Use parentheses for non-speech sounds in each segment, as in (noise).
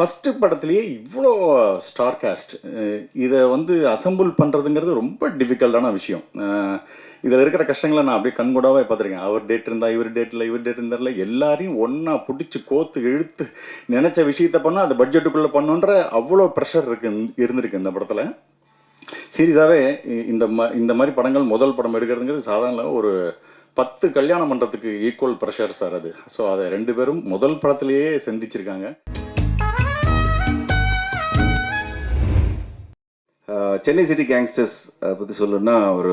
First படத்துலேயே இவ்வளோ star cast இதை வந்து அசம்பிள் பண்ணுறதுங்கிறது ரொம்ப டிஃபிகல்ட்டான விஷயம். இதில் இருக்கிற கஷ்டங்களை நான் அப்படியே கண்கூடாவே பார்த்துருக்கேன். அவர் டேட் இருந்தால் இவர் டேட் இல்லை இவர் டேட் இருந்தாரில் எல்லாரையும் ஒன்றா பிடிச்சி கோத்து இழுத்து நினச்ச விஷயத்த பண்ணால் அது பட்ஜெட்டுக்குள்ளே பண்ணுன்ற அவ்வளோ ப்ரெஷர் இருக்கு இருந்திருக்கு இந்த படத்தில். சீரியஸாகவே இந்த ம இந்த மாதிரி படங்கள் முதல் படம் எடுக்கிறதுங்கிறது சாதாரண ஒரு பத்து கல்யாணம் பண்ணுறதுக்கு ஈக்குவல் ப்ரெஷர் சார் அது. ஸோ அதை ரெண்டு பேரும் முதல் படத்துலேயே சந்திச்சிருக்காங்க. சென்னை சிட்டி கேங்ஸ்டர்ஸ் அதை பற்றி சொல்லணும்னா ஒரு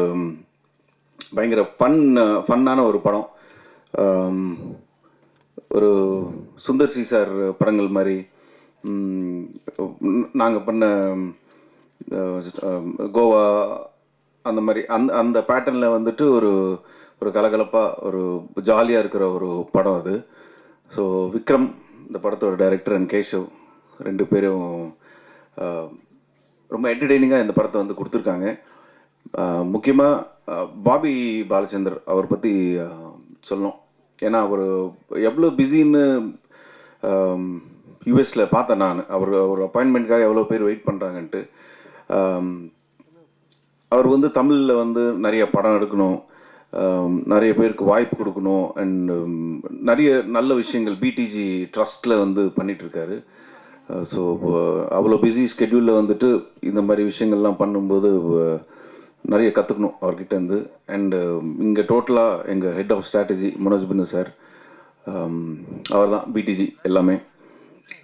பயங்கர ஃபன் ஃபன்னான ஒரு படம். ஒரு சுந்தர் சி சார் படங்கள் மாதிரி. நாங்கள் பண்ண கோவா அந்த மாதிரி அந்த அந்த பேட்டர்னில் வந்துட்டு ஒரு ஒரு கலகலப்பாக ஒரு ஜாலியாக இருக்கிற ஒரு படம் அது. ஸோ விக்ரம் இந்த படத்தோட டைரக்டர் அண்ட் கேஷவ் ரெண்டு பேரும் ரொம்ப என்டர்டெய்னிங்காக இந்த படத்தை வந்து கொடுத்துருக்காங்க. முக்கியமாக பாபி பாலச்சந்தர் அவர் பற்றி சொல்லணும். ஏன்னா அவர் எவ்வளோ பிஸின்னு யூஎஸில் பார்த்தேன் நான். அவர் ஒரு அப்பாயின்மெண்ட்காக எவ்வளோ பேர் வெயிட் பண்ணுறாங்கன்ட்டு அவர் வந்து தமிழில் வந்து நிறைய படம் எடுக்கணும். நிறைய பேருக்கு வாய்ப்பு கொடுக்கணும். அண்ட் நிறைய நல்ல விஷயங்கள் பிடிஜி ட்ரஸ்ட்டில் வந்து பண்ணிகிட்ருக்காரு ஸோ அவ்வளோ பிஸி ஸ்கெட்யூலில் வந்துட்டு இந்த மாதிரி விஷயங்கள்லாம் பண்ணும்போது uh, நிறைய கற்றுக்கணும் அவர்கிட்டேருந்து அண்டு um, இங்கே டோட்டலாக எங்கள் head of strategy Manoj Pinnu sir um, அவர் தான் பிடிஜி எல்லாமே.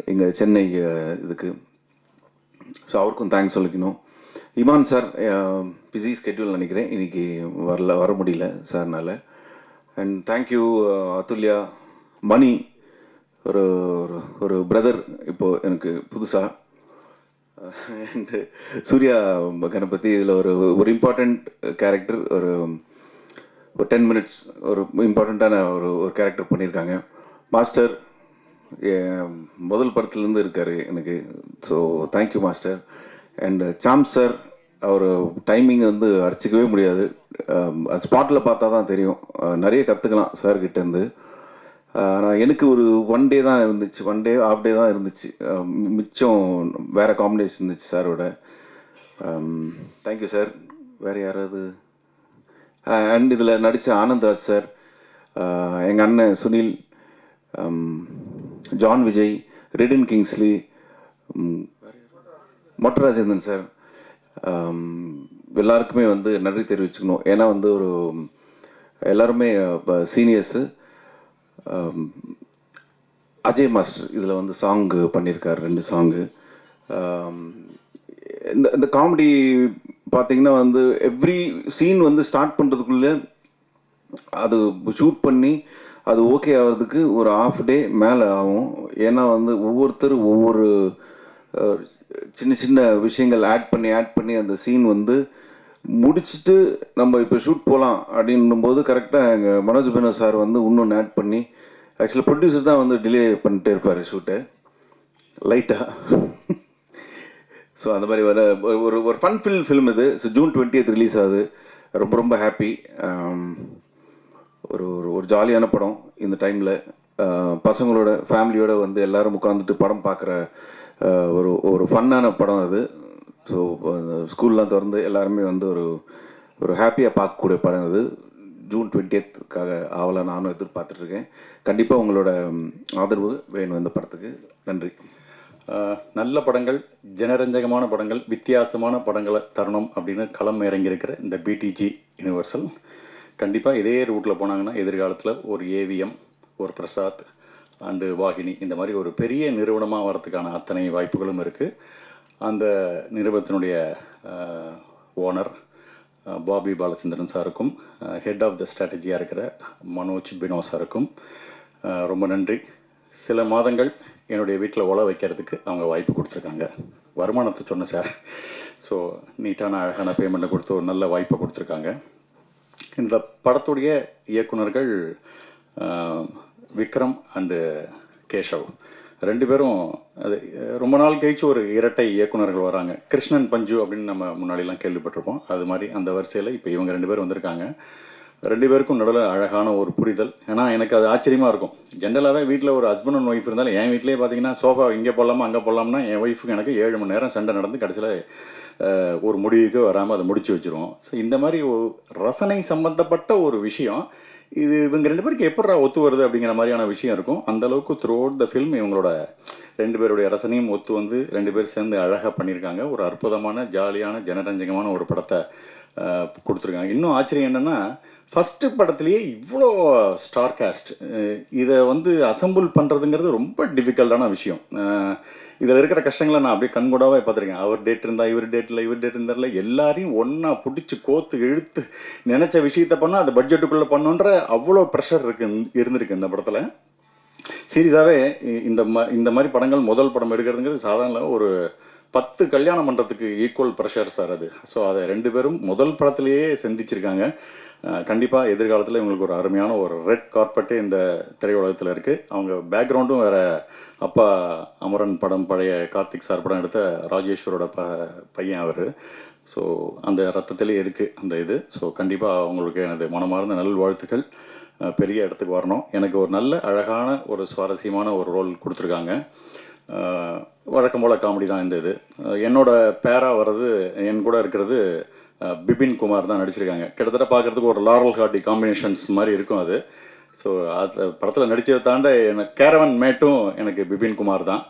எங்கள் சென்னை uh, இதுக்கு. ஸோ அவருக்கும் தேங்க்ஸ் சொல்லிக்கணும். இமான் சார் பிஸி ஸ்கெட்யூல் நினைக்கிறேன். இன்னைக்கு வரல வர முடியல சார்னால அண்ட் தேங்க்யூ அதுல்யா மணி ஒரு ஒரு ஒரு பிரதர் இப்போது எனக்கு புதுசாக சூர்யா கணபதி இதில் ஒரு ஒரு இம்பார்ட்டண்ட் கேரக்டர் ஒரு ஒரு டென் மினிட்ஸ் ஒரு இம்பார்ட்டண்ட்டான ஒரு ஒரு கேரக்டர் பண்ணியிருக்காங்க மாஸ்டர் முதல் படத்துலேருந்து இருக்கார் எனக்கு. So thank you master and Sam sir our timing வந்து அடிச்சிக்கவே முடியாது. Um, ஸ்பாட்டில் பார்த்தா தான் தெரியும். நிறைய கற்றுக்கலாம் சார்கிட்டேருந்து நான் எனக்கு ஒரு ஒன் டே தான் இருந்துச்சு. ஒன் டே ஆஃப் டே தான் இருந்துச்சு. மி- மிச்சம் வேறு காம்பினேஷன் இருந்துச்சு சாரோட தேங்க்யூ சார் வேறு யாராவது? அண்ட் இதில் நடித்த ஆனந்த்ராஜ் சார் எங்கள் அண்ணன் Sunil John Vijay Redin Kingsley um, Mottarajendran sir எல்லாருக்குமே வந்து நன்றி தெரிவிச்சுக்கணும். ஏன்னா வந்து ஒரு எல்லாருமே சீனியர்ஸு அஜய் மாஸ்டர் இதில் வந்து சாங்கு பண்ணியிருக்கார் ரெண்டு சாங்கு இந்த இந்த காமெடி பார்த்தீங்கன்னா வந்து எவ்ரி சீன் வந்து ஸ்டார்ட் பண்ணுறதுக்குள்ளே அது ஷூட் பண்ணி அது ஓகே ஆகிறதுக்கு ஒரு ஆஃப் டே மேலே ஆகும். ஏன்னா வந்து ஒவ்வொருத்தர் ஒவ்வொரு சின்ன சின்ன விஷயங்கள் ஆட் பண்ணி ஆட் பண்ணி அந்த சீன் வந்து முடிச்சுட்டு நம்ம இப்போ ஷூட் போகலாம் அப்படின்னும் போது கரெக்டாக எங்கள் மனோஜ் பினோ சார் வந்து இன்னொன்று ஆட் பண்ணி ஆக்சுவலாக ப்ரொடியூசர் தான் வந்து டிலே பண்ணிட்டே இருப்பார் ஷூட்டை லைட்டாக ஸோ அந்த மாதிரி வர ஒரு- ஒரு ஒரு ஃபன் ஃபில் ஃபிலிம் இது. ஸோ ஜூன் டுவெண்ட்டியத் ரிலீஸ் ஆகுது. ரொம்ப ரொம்ப ஹாப்பி um, ஒரு ஒரு ஒரு ஜாலியான படம் இந்த டைமில் uh, பசங்களோட ஃபேமிலியோட வந்து எல்லாரும் உட்காந்துட்டு படம் பார்க்குற uh, ஒரு ஒரு ஃபன்னான படம் அது. ஸோ ஸ்கூல்லாம் திறந்து எல்லாருமே வந்து ஒரு ஒரு ஹாப்பியாக பார்க்கக்கூடிய படம் அது ஜூன் டுவெண்ட்டியத்துக்காக ஆவலை நானும் எதிர்பார்த்துட்ருக்கேன். கண்டிப்பாக உங்களோட ஆதரவு வேணும் இந்த படத்துக்கு. நன்றி. நல்ல படங்கள் ஜனரஞ்சகமான படங்கள் வித்தியாசமான படங்களை தரணும் அப்படின்னு களம் இறங்கியிருக்கிற இந்த பிடிஜி யூனிவர்சல் கண்டிப்பாக இதே ரூட்டில் போனாங்கன்னா எதிர்காலத்தில் ஒரு ஏவிஎம் ஒரு பிரசாத் அண்டு வாகினி இந்த மாதிரி ஒரு பெரிய நிறுவனமாக வரதுக்கான அத்தனை வாய்ப்புகளும் இருக்குது அந்த நிறுவனத்தினுடைய ஓனர் பாபி பாலச்சந்திரன் சாருக்கும் ஹெட் ஆஃப் த ஸ்ட்ராட்டஜியாக இருக்கிற மனோஜ் பினோ சாருக்கும் ரொம்ப நன்றி. சில மாதங்கள் என்னுடைய வீட்டில் உழ வைக்கிறதுக்கு அவங்க வாய்ப்பு கொடுத்துருக்காங்க. வருமானத்தை சொன்னேன் சார். ஸோ நீட்டான அழகான பேமெண்ட்டை கொடுத்து ஒரு நல்ல வாய்ப்பை கொடுத்துருக்காங்க. இந்த படத்துடைய இயக்குனர்கள் விக்ரம் அண்டு கேஷவ் ரெண்டு பேரும் அது ரொம்ப நாள் கழிச்சு ஒரு இரட்டை இயக்குனர்கள் வராங்க. கிருஷ்ணன் பஞ்சு அப்படின்னு நம்ம முன்னாடிலாம் கேள்விப்பட்டிருப்போம். அது மாதிரி அந்த வரிசையில் இப்போ இவங்க ரெண்டு பேரும் வந்திருக்காங்க. ரெண்டு பேருக்கும் நடுவில் அழகான ஒரு புரிதல். ஏன்னா எனக்கு அது ஆச்சரியமாக இருக்கும். ஜென்ரலாகவே வீட்டில் ஒரு ஹஸ்பண்ட் அண்ட் ஒய்ஃப் இருந்தாலும் என் வீட்லேயே பார்த்தீங்கன்னா சோஃபா இங்கே போடலாமா அங்கே போடலாம்னா என் ஒய்ஃபுக்கு எனக்கு ஏழு மணி நேரம் சண்டை நடந்து கடைசியில் ஒரு முடிவுக்கு வராமல் அதை முடிச்சு வச்சிருவோம். ஸோ இந்த மாதிரி ஒரு ரசனை சம்மந்தப்பட்ட ஒரு விஷயம் இது இவங்க ரெண்டு பேருக்கு எப்படா ஒத்து வருது அப்படிங்கிற மாதிரியான விஷயம் இருக்கும். அந்த அளவுக்கு த்ரூ அவுட் த ஃபில்ம் இவங்களோட ரெண்டு பேருடைய ரசனையும் ஒத்து வந்து ரெண்டு பேர் சேர்ந்து அழகாக பண்ணியிருக்காங்க. ஒரு அற்புதமான ஜாலியான ஜனரஞ்சகமான ஒரு படத்தை கொடுத்துருக்காங்க. இன்னும் ஆச்சரியம் என்னென்னா ஃபஸ்ட்டு படத்துலேயே இவ்வளோ ஸ்டார் காஸ்ட் இதை வந்து அசம்பிள் பண்ணுறதுங்கிறது ரொம்ப டிஃபிகல்ட்டான விஷயம். இதில் இருக்கிற கஷ்டங்களை நான் அப்படியே கண்கூடாவே பார்த்துருக்கேன். அவர் டேட் இருந்தால் இவர் டேட்டில் இவர் டேட் இருந்தார்ல எல்லாரையும் ஒன்றா பிடிச்சி கோத்து இழுத்து நினச்ச விஷயத்த பண்ணால் அது பட்ஜெட்டுக்குள்ளே பண்ணுன்ற அவ்வளோ ப்ரெஷர் இருக்கு இருந்திருக்கு இந்த படத்தில். சீரியஸாகவே இந்த ம இந்த மாதிரி படங்கள் முதல் படம் எடுக்கிறதுங்கிறது சாதாரண ஒரு பத்து கல்யாணம் பண்ணுறதுக்கு ஈக்குவல் ப்ரெஷர் சார் அது. ஸோ அதை ரெண்டு பேரும் முதல் படத்துலேயே சிந்திச்சிருக்காங்க. கண்டிப்பாக எதிர்காலத்தில் இவங்களுக்கு ஒரு அருமையான ஒரு ரெட் கார்பெட்டே இந்த திரையுலகத்தில் இருக்குது அவங்க பேக்ரவுண்டும் வேறு அப்பா அமரன் படம் பழைய கார்த்திக் சார் படம் எடுத்த ராஜேஸ்வரோட ப பையன் அவர். ஸோ அந்த ரத்தத்திலே இருக்குது அந்த இது. ஸோ கண்டிப்பாக அவங்களுக்கு எனது மனமார்ந்த நல்வாழ்த்துக்கள். பெரிய இடத்துக்கு வரணும். எனக்கு ஒரு நல்ல அழகான ஒரு சுவாரஸ்யமான ஒரு ரோல் கொடுத்துருக்காங்க. வழக்கம் போல் காமெடி தான் இந்த இது. என்னோட பேரா வர்றது என் கூட இருக்கிறது பிபின் குமார் தான் நடிச்சிருக்காங்க. கிட்டத்தட்ட பார்க்குறதுக்கு ஒரு லாரல் ஹார்டி காம்பினேஷன்ஸ் மாதிரி இருக்கும் அது. ஸோ அது படத்தில் நடித்ததை தாண்ட எனக்கு கேரவன் மேட்டும் எனக்கு பிபின் குமார் தான்.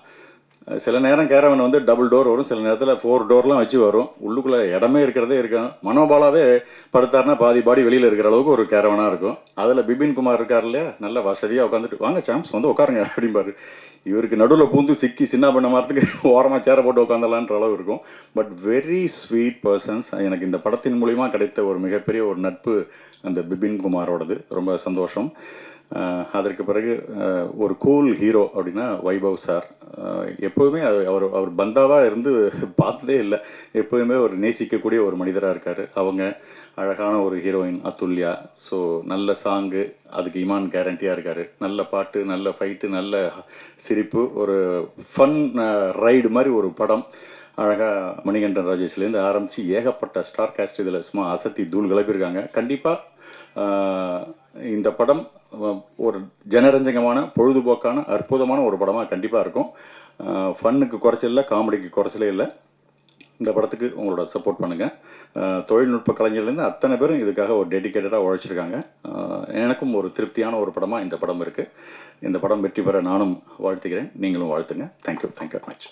சில நேரம் கேரவன் வந்து டபுள் டோர் வரும் சில நேரத்தில் ஃபோர் டோர்லாம் வச்சு வரும். உள்ளுக்குள்ளே இடமே இருக்கிறதே இருக்கும் மனோபாலாவே படுத்தாருன்னா பாதி பாடி வெளியில் இருக்கிற அளவுக்கு ஒரு கேரவனாக இருக்கும். அதில் பிபின் குமார் இருக்கார் இல்லையா? நல்ல வசதியாக உட்காந்துட்டு வாங்க சாம்ஸ் வந்து உட்காருங்க அப்படிம்பாரு. இவருக்கு நடுவில் பூந்து சிக்கி சின்ன பண்ண மரத்துக்கு (laughs) ஓரமாக சேர போட்டு உட்காந்துலான்ற அளவு இருக்கும். பட் வெரி ஸ்வீட் பர்சன்ஸ் எனக்கு இந்த படத்தின் மூலிமா கிடைத்த ஒரு மிகப்பெரிய ஒரு நட்பு அந்த பிபின் குமாரோடது. ரொம்ப சந்தோஷம். அதற்கு பிறகு ஒரு கூல் ஹீரோ அப்படின்னா வைபவ் சார். எப்போதுமே அவர் அவர் அவர் பந்தாவாக இருந்து பார்த்ததே இல்லை. எப்போதுமே ஒரு நேசிக்கக்கூடிய ஒரு மனிதராக இருக்கார். அவங்க அழகான ஒரு ஹீரோயின் அத்துல்யா ஸோ நல்ல சாங்கு அதுக்கு இமான் கேரண்டியாக இருக்கார். நல்ல பாட்டு நல்ல ஃபைட்டு நல்ல சிரிப்பு ஒரு ஃபன் ரைடு மாதிரி ஒரு படம். அழகாக மணிகண்டன் ராஜேஷ்லேருந்து ஆரம்பித்து ஏகப்பட்ட ஸ்டார் காஸ்ட் இதில் சும்மா அசத்தி தூள் கிளப்பியிருக்காங்க. கண்டிப்பாக இந்த படம் ஒரு ஜனரஞ்சகமான பொழுதுபோக்கான அற்புதமான ஒரு படமாக கண்டிப்பாக இருக்கும். ஃபன்னுக்கு குறைச்சல் இல்லை காமெடிக்கு குறைச்சலே இல்லை. இந்த படத்துக்கு உங்களோட சப்போர்ட் பண்ணுங்கள் தொழில்நுட்ப கலைஞர்லேருந்து அத்தனை பேரும் இதுக்காக ஒரு டெடிக்கேட்டடாக உழைச்சிருக்காங்க. எனக்கும் ஒரு திருப்தியான ஒரு படமாக இந்த படம் இருக்குது இந்த படம் வெற்றி பெற நானும் வாழ்த்துக்கிறேன் நீங்களும் வாழ்த்துங்க. Thank you thank you much